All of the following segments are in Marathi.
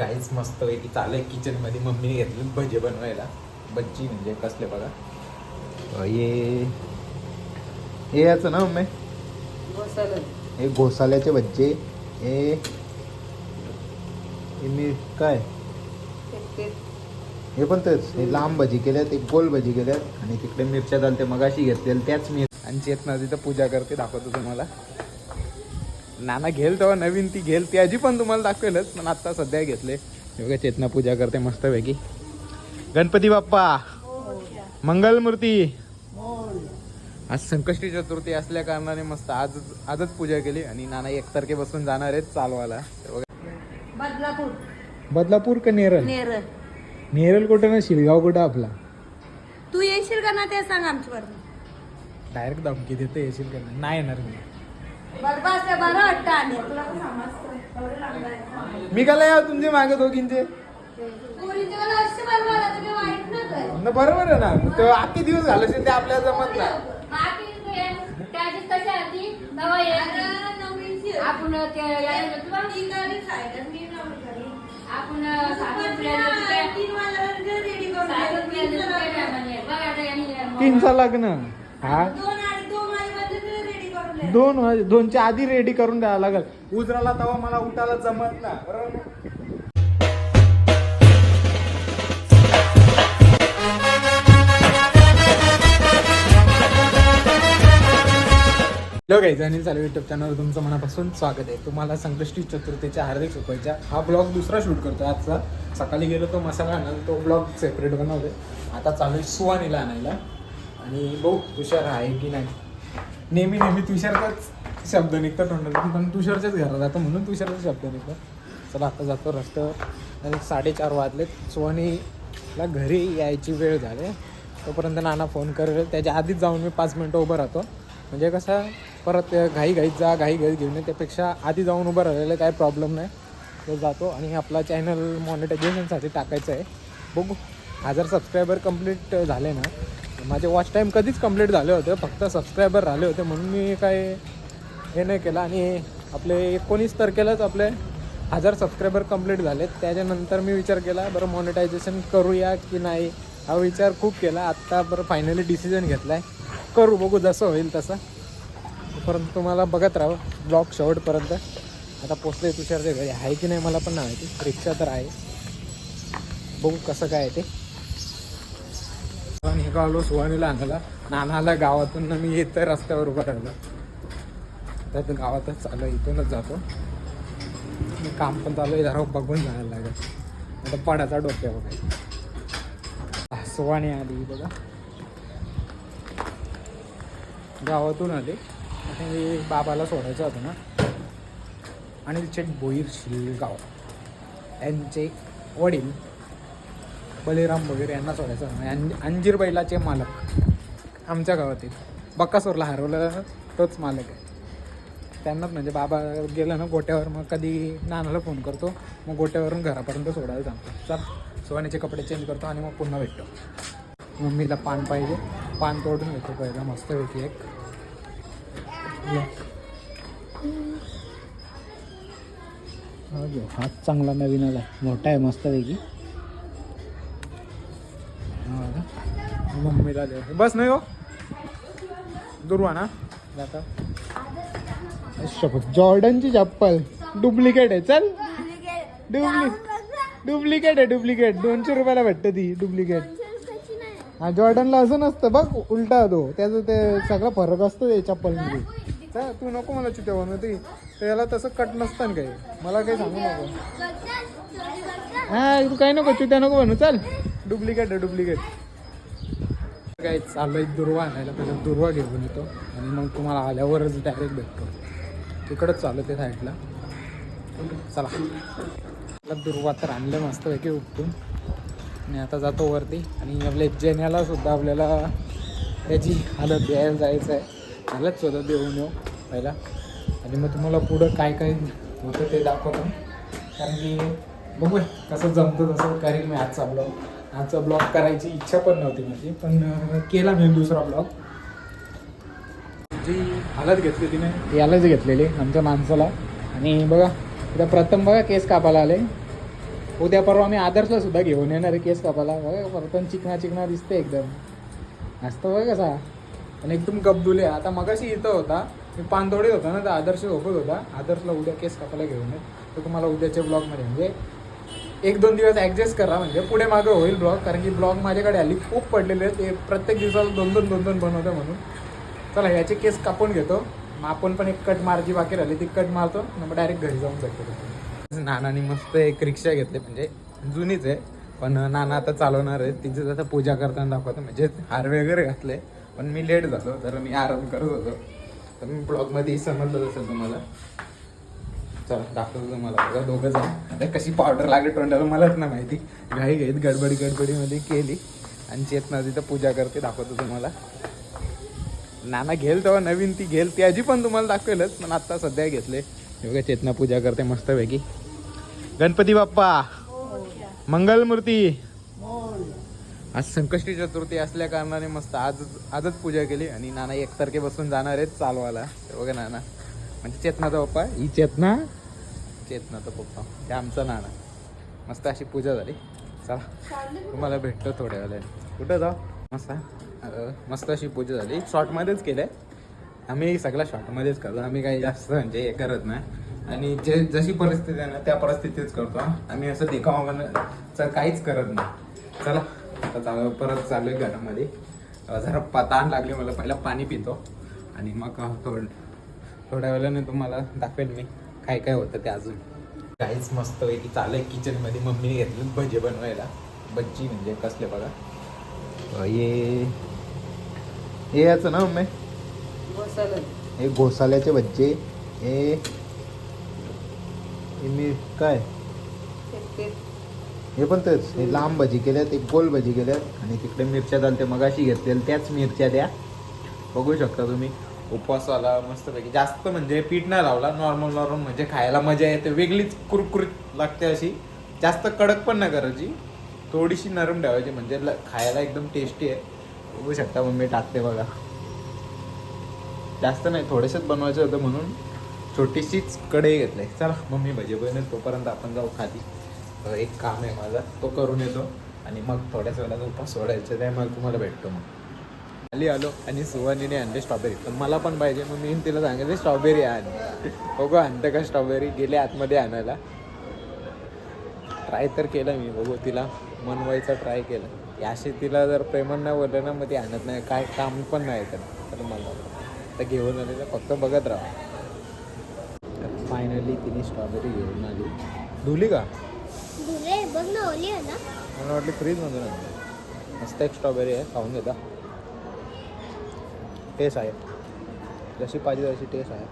काहीच मस्त पैकी चालू आहे किचनमध्ये मम्मीने घेतले भजे बनवायला. भज्जी म्हणजे कसले बघा. ये. हे याचं ना मम्मी? हे घोसाल्याचे भज्जे हे. हे मी काय? हे पण तेच. हे लांब भजी केल्यात एक गोल भजी केल्यात. आणि तिकडे मिरच्या झाल्या मगाशी घेतलेल्या त्याच मी आणि चेतना तिथं पूजा करते दाखवतो तुम्हाला. नाना घेल तेव्हा नवीन ती घेल ती आजी पण तुम्हाला दाखवेलच पण आता सध्या घेतले. बघा चेतना पूजा करते मस्तपैकी. गणपती बाप्पा मंगलमूर्ती. आज संकष्टी चतुर्थी असल्या कारणाने मस्त आज आजच पूजा केली आणि नाना एक तारखेपासून जाणार आहेत चालवायला. बदलापूर. बदलापूर का नेरळ? नेरळ. नेरळ कुठं ना शिलगाव कुठं आपला? तू येशील का ना ते सांग आमच्या बरोबर डायरेक्ट धमकी देते येशील का नाही? नाही येणार मी. बरं बरं वाटतं आणि. तुला पण समजतं. एवढं लांब जायचं. मी का या तुमचे मागे दोघींचे? पोरींचे मला असे बरोबर आहे, तुम्ही वाईट नका न बरोबर आहे ना. मग तो आखी दिवस झाले असेल ते आपल्याला जमत ना त्याची कशा आधी नवा येत आपण ते यायला गेलो बा. आपण साखरपुड्याला गेलो ते- साखरपुड्याला गेलो ते काय म्हणे. बघ आता यांनी- तीनचा लग्न. हा? दोन वाजे- दोनच्या आधी रेडी करून द्यावं लागेल. उजराला तेव्हा मला उठायला जमत ना बरोबर ना? हॅलो गाईज अनिल चालू युट्यूब चॅनलवर तुमचं मनापासून स्वागत आहे. तुम्हाला संकष्टी चतुर्थीच्या हार्दिक शुभेच्छा. हा ब्लॉग दुसरा शूट करतो आजचा. सकाळी गेलो तो मसाला आणायला तो ब्लॉग सेपरेट बनवतोय. आता चालू आहे सुवानीला आणायला. आणि बघू तुषार आहे की नाही. नेहमी नेहमी तुषारचाच शब्द निघतो तोंडातून पण तुषारच्याच घरात जातो म्हणून तुषारचा शब्द निघतो चला आता जातो रस्त्यावर. आणि साडेचार वाजलेत. सोहनीला घरी यायची वेळ झाली. तोपर्यंत नाना फोन करेल. त्याच्या आधीच जाऊन मी पाच मिनटं उभं राहतो. म्हणजे कसं परत घाई घाईत जा घाई घाईत घेऊन ये. त्यापेक्षा आधी जाऊन उभं राहिलेलं काही प्रॉब्लेम नाही. तो जातो आणि आपला चॅनल मॉनिटायझेशनसाठी टाकायचं आहे. बघू. हजार सबस्क्रायबर कंप्लीट झाले ना. माझे वॉच टाईम कधीच कंप्लीट झाले होते. फक्त सबस्क्रायबर राहिले होते म्हणून मी काय हे नाही केलं. आणि आपले एकोणीस तारखेलाच आपले हजार सबस्क्रायबर कंप्लीट झालेत. त्याच्यानंतर मी विचार केला बरं मॉनिटायझेशन करूया की नाही? हा विचार खूप केला. आत्ता बरं फायनली डिसिजन घेतला आहे करू बघू जसं होईल तसं. परंतु तुम्हाला बघत राहू. ब्लॉग शेवटपर्यंत. आता पोचले तुषारच्या घरी. आहे की नाही मला पण नाही माहिती. रिक्षा तर आहे. बघू कसं काय आहे ते. आणि हे आलो सुहानीला आणायला नानाला गावातून ना मी येतं रस्त्यावर उभं राहिलो त्यात गावातच चालू आहे, इथूनच जातो. काम पण चालू आहे जरा बघून जायला लागेल. आता पडाचा डोक्या बघा सुवाणी आली बघा. गावातून आले. आणि बाबाला सोडायचं होतं ना. आणि तिचे भोईर शिलगाव यांचे वडील बलिराम वगैरे यांना सोडायचं होतं अंजीर बैलाचे मालक आमच्या गावातील. बक्कासूरला हरवलं तोच मालक आहे. त्यांनाच म्हणजे बाबा गेलं ना गोट्यावर मग कधी नानाला फोन करतो मग गोट्यावरून घरापर्यंत सोडायला सांगतो. चल सोन्याचे कपडे चेंज करतो आणि मग पुन्हा भेटतो. मम्मीला पान पाहिजे. पान तोडून घेतो पहिला. मस्त पैकी एक. हा हात चांगला नवीन आला मोठा आहे मस्तपैकी मम्मीला दे बस नाही हो. दुर्वा ना. आता शपथ जॉर्डनची चप्पल. डुप्लिकेट आहे. चल. डुप्ली डुप्लिकेट आहे डुप्लिकेट. दोनशे रुपयाला भेटते ती डुप्लिकेट. हा जॉर्डनला असं नसतं बघ उलटा तो. त्याचं ते सगळा फरक असतो ते चप्पलमध्ये. चल, तू नको मला चित्या ती. त्याला तसं कट नसतं ना काही. मला काही सांगू नको. हा तू काही नको चित्या नको म्हणू चल. डुप्लिकेट आहे डुप्लिकेट. काय चाललंय दुर्वा आणायला पहिला दुर्वा घेऊन येतो. आणि मग तुम्हाला आल्यावरच डायरेक्ट भेटतो. तिकडंच चालू ते साईडला चला. आपला दुर्वा तर आणलं मस्त पैकी उपटून. आणि आता जातो वरती. आणि आपल्या जेण्याला सुद्धा आपल्याला त्याची हालत द्यायला जायचं आहे हालत सुद्धा देऊन येऊ पहिला. आणि मग तुम्हाला पुढं काय काय होतं ते दाखवतो. कारण की बघूया कसं जमतं तसं. करील मी आजचा ब्लॉग आजचा ब्लॉग करायची इच्छा पण नव्हती माझी पण केला मी दुसरा ब्लॉग. जी हालत घेतली तिने. यालाच घेतलेली आमच्या माणसाला. आणि बघा इथं प्रथम बघा केस कापायला आले. उद्या परवा आम्ही आदर्शला सुद्धा घेऊन येणार आहे केस कापाला बघा परतन चिकना चिकना दिसते एकदम. असतं बघ कसा. आणि एकदम गबदुले आता मगाशी इथं होता. मी पानतोडीत होता ना तर आदर्श झोपत होता. आदर्शला उद्या केस कापायला घेऊन ये. तर तुम्हाला उद्याच्या ब्लॉगमध्ये म्हणजे एक दोन दिवस ॲडजस्ट करा म्हणजे पुढे मागं होईल ब्लॉग कारण की ब्लॉग माझ्याकडे आली खूप पडलेले आहेत. ते प्रत्येक दिवसाला दोन दोन दोन दोन बनवतं म्हणून. चला ह्याचे केस कापून घेतो. मग आपण पण एक कट मारायची बाकी राहिली ती कट मारतो. मग डायरेक्ट घरी जाऊन भेटतो. नानानी मस्त एक रिक्षा घेतली म्हणजे जुनीच आहे. पण नाना आता चालवणार आहे तिचं आता पूजा करताना दाखवतो. म्हणजे हार वगैरे घातले. पण मी लेट झालो तर मी आराम करत होतो. तर मी ब्लॉगमध्ये समजलं जसं तुम्हाला. चला दाखवतो तुम्हाला. बघा दोघं जण. आता कशी पावडर लागली तोंडाला मलाच ना माहिती. घाई घेत गडबडी गडबडीमध्ये केली. आणि चेतना तिथं पूजा करते दाखवतो तुम्हाला. नाना घेल तेव्हा नवीन ती घेल ती आजी पण तुम्हाला दाखवेलच पण आता सध्या घेतले. हे बघा चेतना पूजा करते मस्तपैकी. गणपती बाप्पा मंगलमूर्ती. आज संकष्टी चतुर्थी असल्या कारणाने मस्त आज आजच पूजा केली आणि नाना एक बसून जाणार आहेत चालवायला. बघा नाना. म्हणजे चेतनाचा बाप्पा ही चेतना. चेतनाचा पप्पा. ते आमचा नाना मस्त अशी पूजा झाली. चला तुम्हाला भेटतो थोड्या वेळाने. कुठं जाऊ? मस्त मस्त अशी पूजा झाली. शॉर्टमध्येच केलं आहे आम्ही सगळ्या शॉर्टमध्येच करतो. आम्ही काही जास्त म्हणजे हे करत नाही. आणि जे जशी परिस्थिती आहे ना त्या परिस्थितीच करतो आम्ही असं देखावा काहीच करत नाही. चला आता चालू परत चालू आहे घरामध्ये. जरा पा ताण लागले मला. पहिला पाणी पितो. आणि मग थोड थोड्या वेळाने तुम्हाला दाखवेल मी. काय काय होतं ते अजून? काहीच मस्त पैकी चालू आहे किचनमध्ये मम्मीने घेतले भजे बनवायला. भज्जी म्हणजे कसले बघा. ये हे याचं ना मम्मी? हे घोसाल्याचे भज्जे. हे मी काय? हे पण तेच. हे लांब भजी केल्यात एक गोल भजी केल्यात. आणि तिकडे मिरच्या दालते मगाशी घेतलेल्या त्याच मिरच्या द्या. बघू शकता तुम्ही. उपवासाला मस्तपैकी. जास्त म्हणजे पीठ नाही लावला. नॉर्मल नॉर्मल म्हणजे खायला मजा येते. वेगळीच कुरकुरीत लागते अशी. जास्त कडक पण नाही करायची. थोडीशी नरम ठेवायची. म्हणजे ल- खायला एकदम टेस्टी आहे. बघू शकता मम्मी टाकते बघा. जास्त नाही थोडेसेच बनवायचं होतं म्हणून छोटीशीच कढई घेतली. चला मम्मी भजे बनवेल. तोपर्यंत आपण जाऊ खाली एक काम आहे माझा. तो करून येतो. आणि मग थोड्याच वेळाचा उपास सोडायचा. ते मग तुम्हाला भेटतो मग. खाली आलो आणि सुवानीने आणले स्ट्रॉबेरी पण मला पण पाहिजे मग मी तिला सांगितले स्ट्रॉबेरी आण. बघू आणतं का स्ट्रॉबेरी गेले आतमध्ये आणायला. ट्राय तर केलं मी बघू तिला मनवायचा ट्राय केलं. याशी तिला जर प्रेमन नाही बोललं ना मग ती आणत नाही. काय काम पण नाही तर मला तर घेऊन आलेलं फक्त बघत राहा. तर फायनली तिने स्ट्रॉबेरी घेऊन आली. धुली का? धुले बघ ना ओली आहे ना. मला वाटली फ्रीजमधून आणली. मस्त एक स्ट्रॉबेरी आहे खाऊन घेता. टेस्ट आहे. जशी पाहिजे तशी टेस्ट आहे.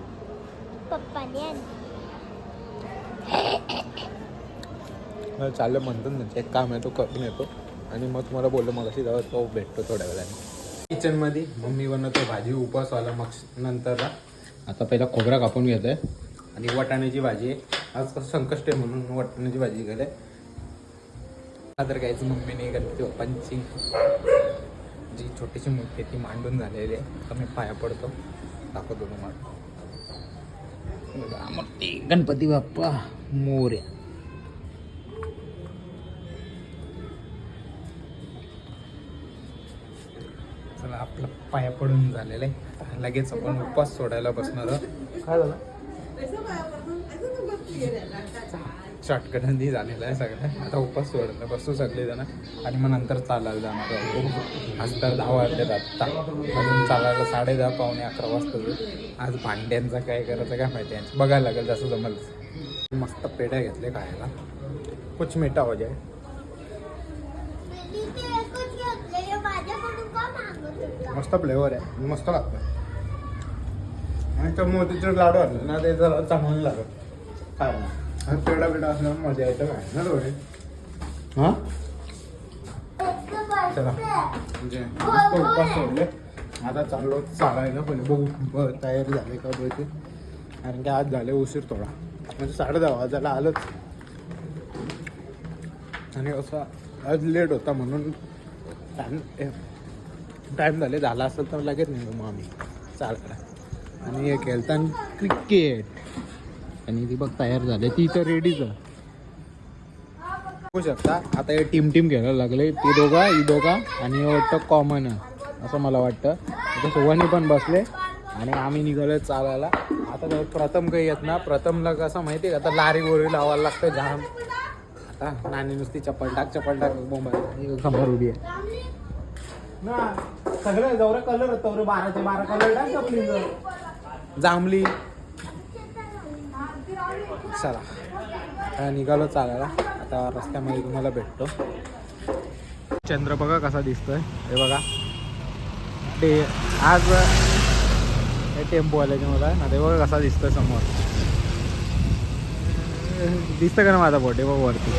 मला चाललं म्हणतात ना एक काम आहे तो करून येतो. आणि मग तुम्हाला बोललो मग अशी जाऊ तो भेटतो थोड्या वेळाने. किचनमध्ये मम्मी बनवतो भाजी उपवासवाला मग नंतर आता पहिला खोबरा कापून घेत आहे आणि वाटाण्याची भाजी आहे. आज कसं संकष्ट आहे म्हणून वाटाण्याची भाजी केली तर काहीच मम्मीने गणपती बाप्पांची जी छोटीशी मूर्ती आहे ती मांडून झालेली आहे. तर मी पाया पडतो. दाखवतो तुम्हाला. मूर्ती गणपती बाप्पा मोर्या. चला आपलं पाया पडून झालेलं आहे. लगेच आपण उपवास सोडायला बसणार आहोत. काय झालं? शॉर्टकटमध्ये झालेलं आहे सगळं. आता उपास सोडलं बसू सगळे जण आणि मग नंतर चालायला जाणार आज तर दहा वाजले आत्ता. अजून चालायला साडे दहा पावणे अकरा वाजता आज भांड्यांचं काय करायचं काय माहिती आहे. बघायला लागेल जसं जमल मस्त पेढ्या घेतले खायला. कुछ मिठा हो जाय. मस्त फ्लेवर आहे. मस्त लागतं आणि तो मोतीचे लाडू आणलं ना ते जरा चांगलं लागत काय पेढा पेढा असल्यामुळे मजा येतं काय ना थोडे हां? चला. म्हणजे मस्त उपवास सोडले. आता चाललो चालायला पहिले. बघू तयारी झाली का बघते कारण की आज झाले उशीर थोडा. म्हणजे साडे दहा वाजायला आलंच. आणि असं आज लेट होता म्हणून टाईम टाईम झाले झाला असेल तर लगेच निघू मग आम्ही. चालायला आणि हे खेळताना क्रिकेट आणि ती बघ तयार झाले. ती तर रेडीच बघू शकता आता हे टीम टीम घ्यायला लागले. ती दोघा ही दोघा आणि हे वाटतं कॉमन आहे असं मला वाटतं. आता सोवानी पण बसले आणि आम्ही निघालो चालायला. आता ते प्रथम काही येत ना. प्रथमला कसं माहिती आहे आता लारी गोरी लावायला लागतं जाम. आता नानी नुसती चप्पल टाक चप्पल टाक मोबाईल खबर उडी आहे. ना सगळे जवळ कलर होतो बाराचे बारा कलर टाक जांभली. चला निघालो चालायला. आता रस्त्यामध्ये तुम्हाला भेटतो. चंद्र बघा कसा दिसतोय. हे बघा. ते आज हे टेम्पो आल्याचे मला ना ते बघा कसा दिसतोय समोर. दिसतं का ना माझा बोट हे बघ वरती.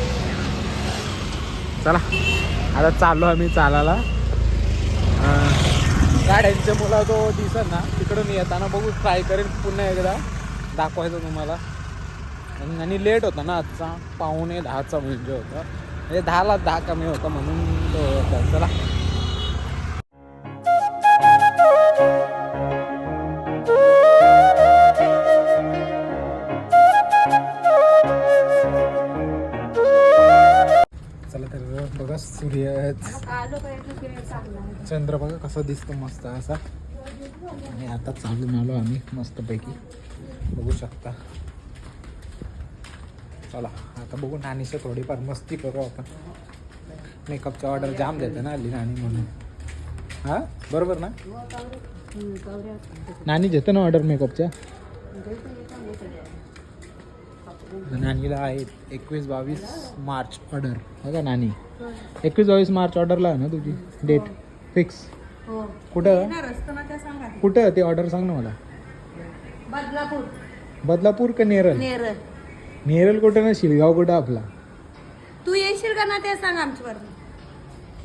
चला. आता चाललो आम्ही चालायला. गाड्यांच्या मुला जो दिसत ना तिकडून येताना बघू ट्राय करेन पुन्हा एकदा. दाखवायचं तुम्हाला. आणि- आणि लेट होता ना आजचा. पाहुणे दहाचा म्हणजे होता. म्हणजे दहाला दहा कमी होता म्हणून तो होता. चला. चला तर बघा सूर्य चंद्र बघा कसा दिसतो मस्त असा. आणि आता चालून आलो आम्ही मस्तपैकी. बघू शकता. चला आता बघू नानीचं थोडीफार मस्ती करू आपण. मेकअपचा ऑर्डर जाम देते ना हल्ली नानी म्हणून. हा? बरोबर ना? नानी देते ना ऑर्डर मेकअपच्या? नानीला आहे एकवीस बावीस मार्च ऑर्डर बघा नानी. एकवीस बावीस मार्च ऑर्डरला आहे ना तुझी डेट फिक्स हो. कुठं? कुठं? ते ऑर्डर सांग ना मला. बदलापूर. बदलापूर का नेरळ नेरल कुठं ना शिलगाव कुठं आपला? तू येशील का ना ते सांग आमच्यावर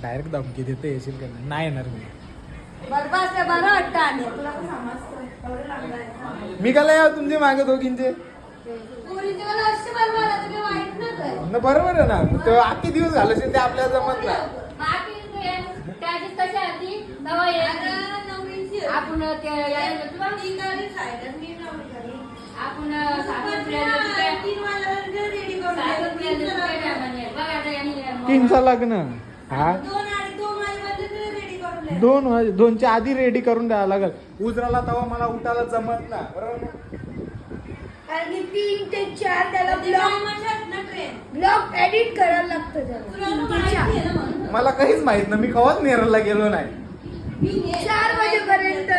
डायरेक्ट धमकी देते येशील का नाही? नाही येणार मी. बरं असल्या बरं वाटतं आणि. मी का यार तुमचे मागे दोघींचे? पोरीचे मला अशी बरं मला तुला वाईट ना कर. न बरोबर आहे ना. मग ते आखी दिवस घालशील ते आपल्याला जमत नाही. बाकी ते त्याची कशी आली नवा अगं, नवरीची. आपण आपण तीनचा लग्न हा? दोन दोनच्या आधी रेडी करून द्यावं लागेल. उजराला तेव्हा मला उठायला जमत ना बरोबर ना? तीन ते चार त्याला ब्लॉग ब्लॉग एडिट करायला लागतं. मला काहीच माहीत नाही मी कवाच नेरलला गेलो नाही. चार वाजेपर्यंत.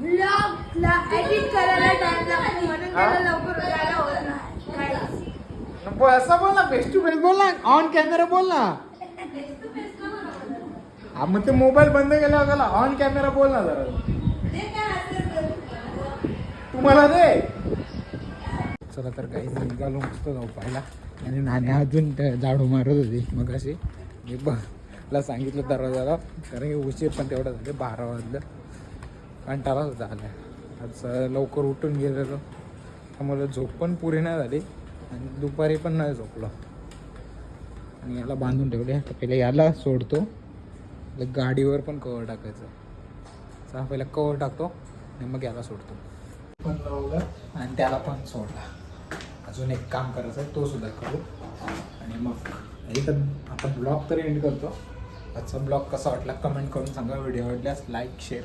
ब्लॉग ला एडिट करायला टाइम लागतो म्हणून त्याला लवकर उठायला होत नाही. काहीच. ब- असं बोल ना फेस टू फेस बोल ना. ऑन कॅमेरा बोल ना. हा मग ते मोबाईल बंद केल्यावर गेला ऑन कॅमेरा बोल ना जरा. असं तुम्हाला दे. चला तर काही निघालो मस्त जाऊ पाहिला आणि नाणे अजून त्या झाडू मारत होती मग अशी मी ला सांगितलं दरवाजाला. कारण की उशीर पण तेवढं झाले बारा वाजलं. कंटाळा होता आला आज लवकर उठून गेलेलो. त्यामुळे झोप पण पुरी नाही झाली आणि दुपारी पण नाही झोपलो. आणि याला बांधून ठेवले. तर पहिले याला सोडतो. गाडीवर पण कवर टाकायचं. चला पहिला कवर टाकतो आणि मग याला सोडतो. पण लावलं. आणि त्याला पण सोडला. अजून एक काम करायचं आहे तो सुद्धा करू. आणि मग इथं आता ब्लॉग तरी एंड करतो. आजचा ब्लॉग कसा वाटला कमेंट करून सांगा. व्हिडिओ आवडल्यास लाईक शेअर